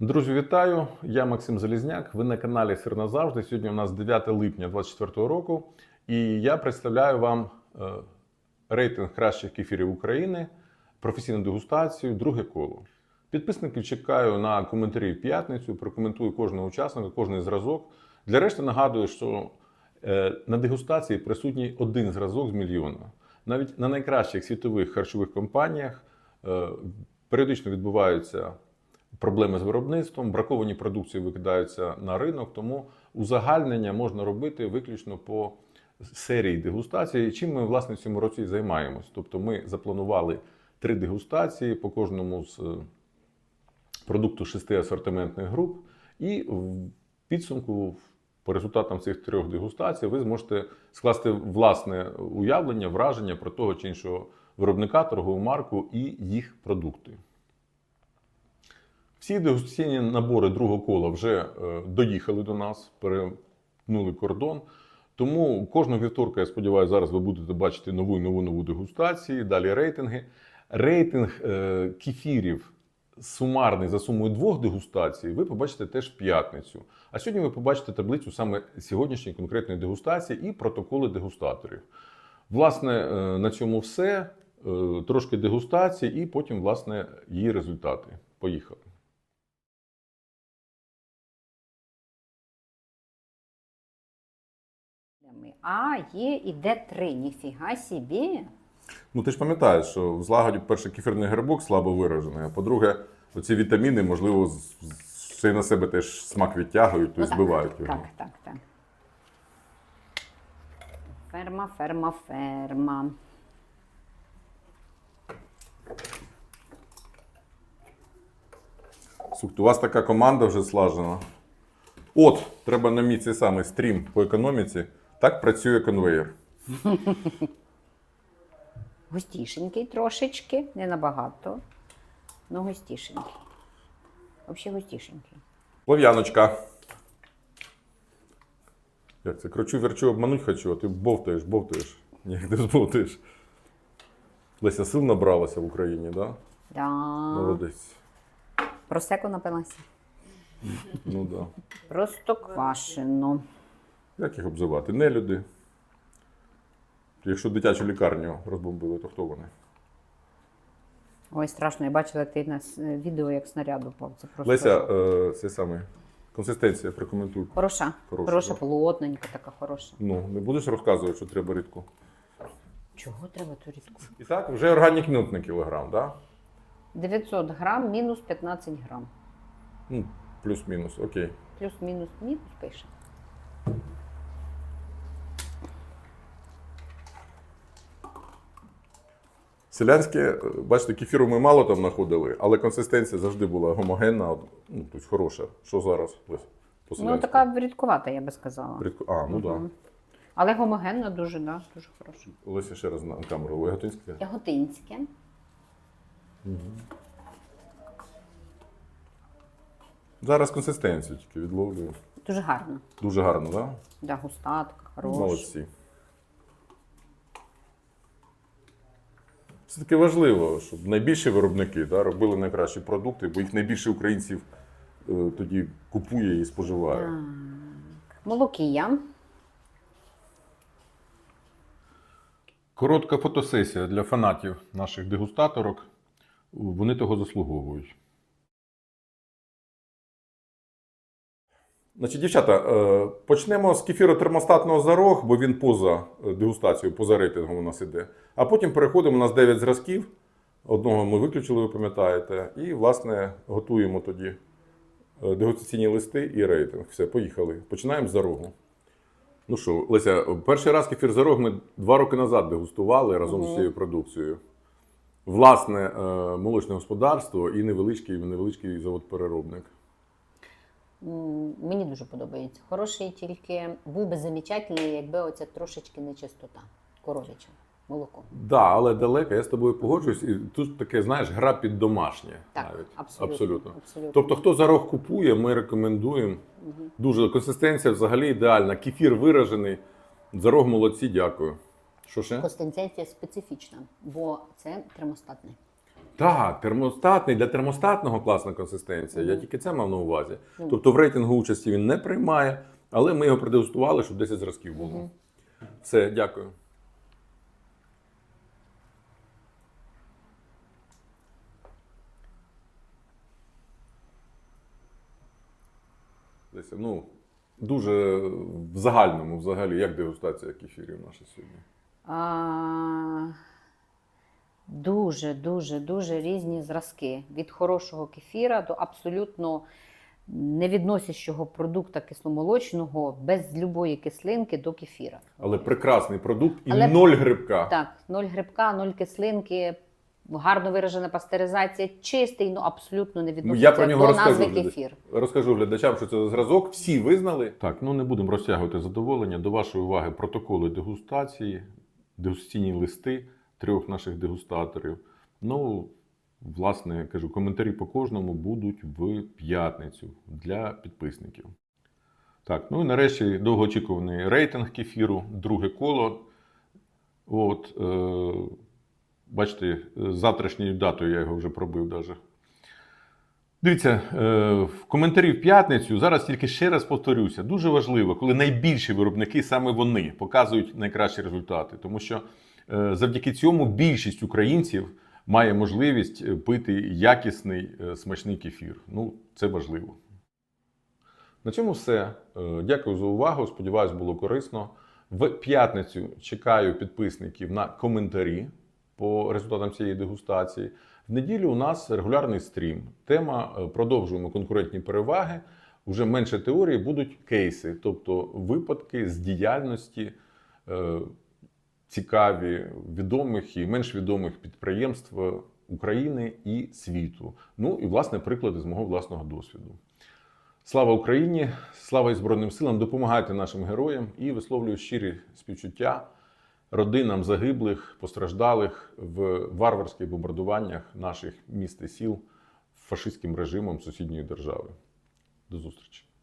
Друзі, вітаю! Я Максим Залізняк. Ви на каналі Сир назавжди. Сьогодні у нас 9 липня 2024 року, і я представляю вам е, рейтинг кращих кефірів України, професійну дегустацію, друге коло. Підписників чекаю на коментарі в п'ятницю. Прокоментую кожного учасника, кожний зразок. Для решти нагадую, що е, на дегустації присутній один зразок з мільйона. Навіть на найкращих світових харчових компаніях е, періодично відбуваються проблеми з виробництвом, браковані продукції викидаються на ринок, тому узагальнення можна робити виключно по серії дегустації. Чим ми власне в цьому році займаємось? Тобто ми запланували три дегустації по кожному з е, продукту шести асортиментних груп, і в підсумку по результатам цих трьох дегустацій ви зможете скласти власне уявлення, враження про того чи іншого виробника, торгову марку і їх продукти. Всі дегустаційні набори другого кола вже е, доїхали до нас, перетнули кордон. Тому кожного вівторка, я сподіваюся, зараз ви будете бачити нову нову нову дегустації, далі рейтинги. Рейтинг е, кефірів сумарний за сумою двох дегустацій, ви побачите теж в п'ятницю. А сьогодні ви побачите таблицю саме сьогоднішньої конкретної дегустації і протоколи дегустаторів. Власне, е, на цьому все. Трошки дегустації і потім, власне, її результати. Поїхали. А, є і Д3, ніфіга собі. Ну ти ж пам'ятаєш, що в злагоді, перше, кефірний грибок слабо виражений, а по-друге, оці вітаміни, можливо, ще й на себе теж смак відтягують, Ну, тобто так, збивають його. Так, так, так. Ферма, ферма, ферма. Слухайте, у вас така команда вже слажена. От, треба на мій цей самий стрім по економіці. Так працює конвейер. Густішенький трошечки, не набагато. Ну, густішенький. Взагалі густішенький. Лов'яночка. Як це? Кручу, верчу, обмануть хочу, а ти бовтаєш, бовтаєш. Ні, ти збовтаєш. Леся сил набралася в Україні, так? Да? Да. Молодець. Просеку напилася. Ну да. Просто квашено. Як їх обзивати? Не люди. Якщо дитячу лікарню розбомбили, то хто вони? Ой, страшно, я бачила ти на відео, як снаряд упав. Це просто Леся, е, це саме. Консистенція, прокоментуй. хороша. Хороша, Хороша, да. плотненька, така хороша. Ну, не будеш розказувати, що треба рідку. Чого треба ту рідку? І так, вже органік нют на кілограм, так? 900 грам, мінус 15 грам. Ну, плюс-мінус, окей. Плюс-мінус мінус пише. Селянське, е, бачите, кефіру ми мало там знаходили, але консистенція завжди була гомогенна, ну, тобто хороша. Що зараз? По Ну, така рідкувата, я би сказала. Рідко- А, ну так. Мгм. Але гомогенна дуже, да, дуже хороша. Да. Леся ще раз на камеру. Леготинське. Яготинське. Зараз консистенцію тільки відловлюю. Дуже гарно. Дуже гарно, так? Да? Да, густатка, хороша. Молодці. Це таки важливо, щоб найбільші виробники да, робили найкращі продукти, бо їх найбільше українців е, тоді купує і споживає. Так. Молокія. Коротка фотосесія для фанатів наших дегустаторок. Вони того заслуговують. Значить, дівчата, е, почнемо з кефіротермостатного зарог, бо він поза е, дегустацією, поза рейтингом у нас іде. А потім переходимо, у нас 9 зразків. Одного ми виключили, ви пам'ятаєте. І, власне, готуємо тоді е, дегустаційні листи і рейтинг. Все, поїхали. Починаємо з зарогу. Ну що, Леся, перший раз кефір зарог ми два роки назад дегустували разом з цією продукцією. Власне, молочне господарство і невеличкий, невеличкий завод-переробник. Мені дуже подобається. Хороший тільки був би замечательний, якби оця трошечки нечистота. Коров'яча. Молоко. Да, але далеко, я з тобою погоджуюсь. І тут таке, знаєш, гра під домашнє. Так, навіть. абсолютно. абсолютно. абсолютно. Тобто, хто зарог купує, ми рекомендуємо. Мгм. Дуже консистенція взагалі ідеальна. Кефір виражений. Зарог молодці, дякую. Що ще? Консистенція специфічна, бо це термостатний. Так, термостатний для термостатного класна консистенція. Я тільки це мав на увазі. Тобто в рейтингу участі він не приймає, але ми його продегустували, щоб 10 зразків було. Все, дякую. Леся, ну, дуже в загальному, взагалі, як дегустація кефірів наша сьогодні? А, дуже, дуже, дуже різні зразки. Від хорошого кефіра до абсолютно невідносящого продукта кисломолочного, без любої кислинки до кефіра. Але прекрасний продукт і Але- ноль грибка. Так, ноль грибка, ноль кислинки, гарно виражена пастеризація, чистий, ну абсолютно не відноситься Я про нього до розкажу. назви глядачам. кефір. Розкажу глядачам, що це за зразок. Всі визнали. Так, ну не будемо розтягувати задоволення. До вашої уваги протоколи дегустації, дегустаційні листи трьох наших дегустаторів. Ну, власне, кажу, коментарі по кожному будуть в п'ятницю для підписників. Так, ну і нарешті довгоочікуваний рейтинг кефіру, друге коло. От, е, бачите, завтрашньою датою я його вже пробив даже. Дивіться, е, в коментарі в п'ятницю зараз тільки ще раз повторюся. Дуже важливо, коли найбільші виробники саме вони показують найкращі результати, тому що завдяки цьому більшість українців має можливість е, пити якісний е, смачний кефір. Ну, це важливо. На цьому все. Е, Дякую за увагу. Сподіваюсь, було корисно. В п'ятницю чекаю підписників на коментарі по результатам цієї дегустації. В неділю у нас регулярний стрім. Тема е, продовжуємо конкурентні переваги. Уже менше теорії будуть кейси, тобто випадки з діяльності е, цікаві відомих і менш відомих підприємств України і світу. Ну і власне приклади з мого власного досвіду. Слава Україні! Слава і Збройним силам! Допомагайте нашим героям і висловлюю щирі співчуття родинам загиблих, постраждалих в варварських бомбардуваннях наших міст і сіл фашистським режимом сусідньої держави. До зустрічі!